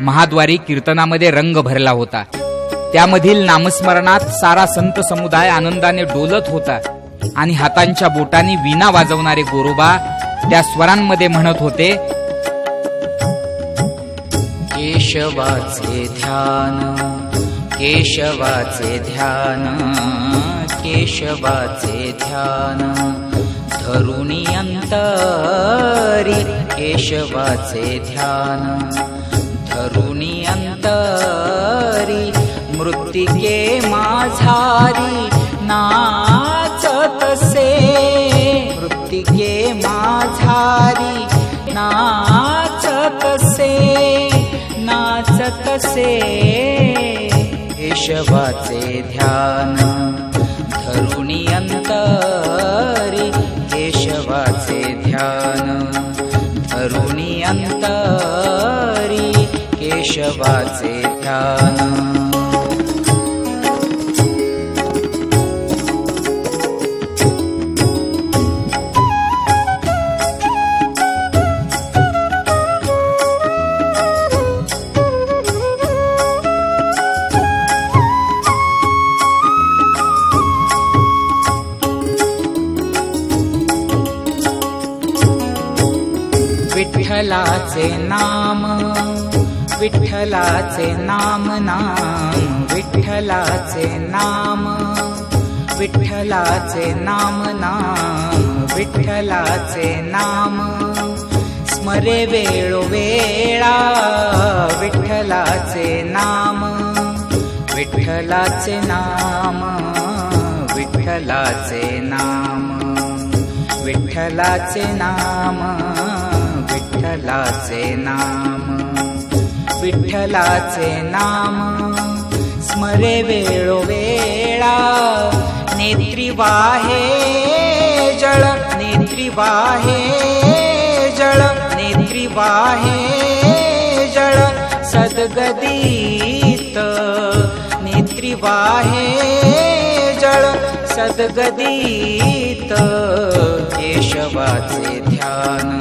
महाद्वारी कीर्तनामध्ये रंग भरला होता. त्यामधील नामस्मरणात सारा संत समुदाय आनंदाने डोलत होता आणि हातांच्या बोटांनी विना वाजवणारे गोरोबा त्या स्वरांमध्ये म्हणत होते केशवाचे ध्यान केशवाचे ध्यान केशवाचे ध्यान धरुणी अंतरी केशवाचे ध्यान धरुणी अंतरी मृत्तिके माझारी नाचतसे मृत्तिके माझारी नाचतसे नाचतसे केशवाचे ध्यान केशवाचे विठ्ठलाचे नाम विठ्ठलाचे नाम नाम विठ्ठलाचे नाम विठ्ठलाचे नाम नाम विठ्ठलाचे नाम स्मरे वेळोवेळा विठ्ठलाचे नाम विठ्ठलाचे नाम विठ्ठलाचे नाम विठ्ठलाचे नाम विठ्ठलाचे नाम. विठ्ठलाचे नाम. स्मरे वेळोवेळा. नेत्री वाहे जळ. नेत्री वाहे जळ. नेत्री वाहे जळ. सदगदीत. नेत्री वाहे जळ. सदगदीत. केशवाचे ध्यान.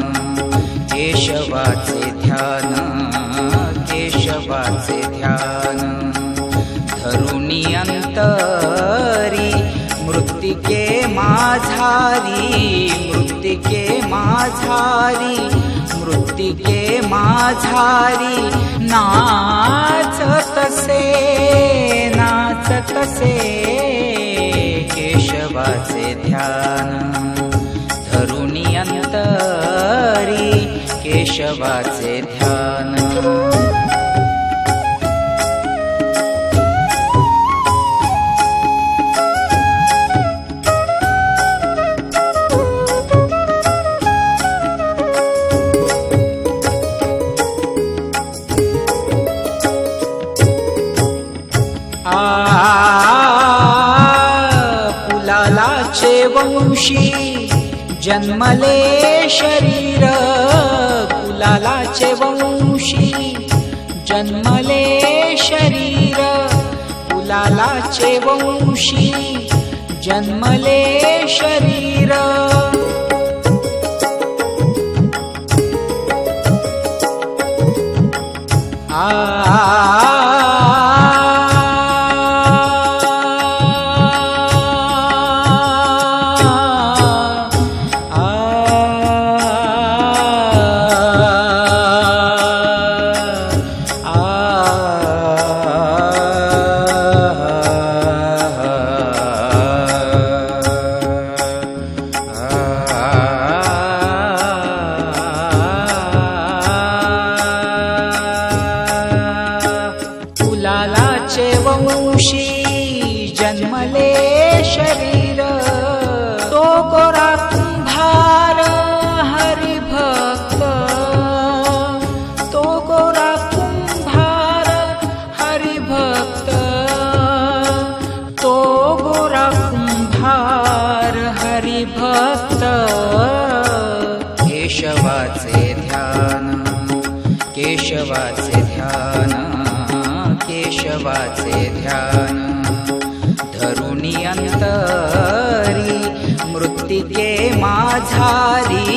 केशवाचे ध्यान. केशवाचे ध्यान धरुणी अंतरी मृत्तिके माझारी मृत्तिके माझारी मृत्तिके माझारी नाचतसे नाचतसे केशवाचे ध्यान धरुणी अंतरी केशवाचे ध्यान. वंशी जन्मले शरीर कुलालाचे वंशी जन्मले शरीर कुलालाचे वंशी जन्मले शरीर। फुलालाचे भार कुंभार हरिभक्त तो गोरा कुंभार हरिभक्त तो गोरा कुंभार हरिभक्त केशवाचे ध्यान केशवाचे ध्यान केशवाचे ध्यान। धरुणी अंतरी मृत्तिके माझारी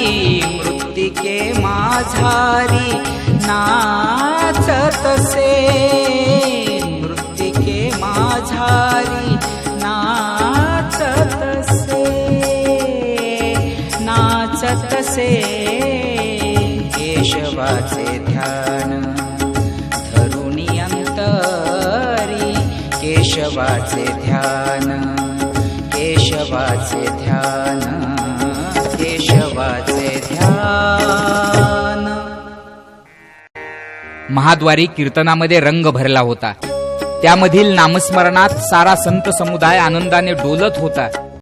मृत्तिके माझारी नाचतसे मृत्तिके माझारी नाचतसे तसे तसे केशवाचे ध्यान धरुणी अंतरी केशवाचे ध्यान. केशवाचे ध्यान केशवाचे ध्यान. महाद्वारी कीर्तनामध्ये रंग भरला होता. त्यामधील नामस्मरणात सारा संत समुदाय आनंदाने डोलत होता.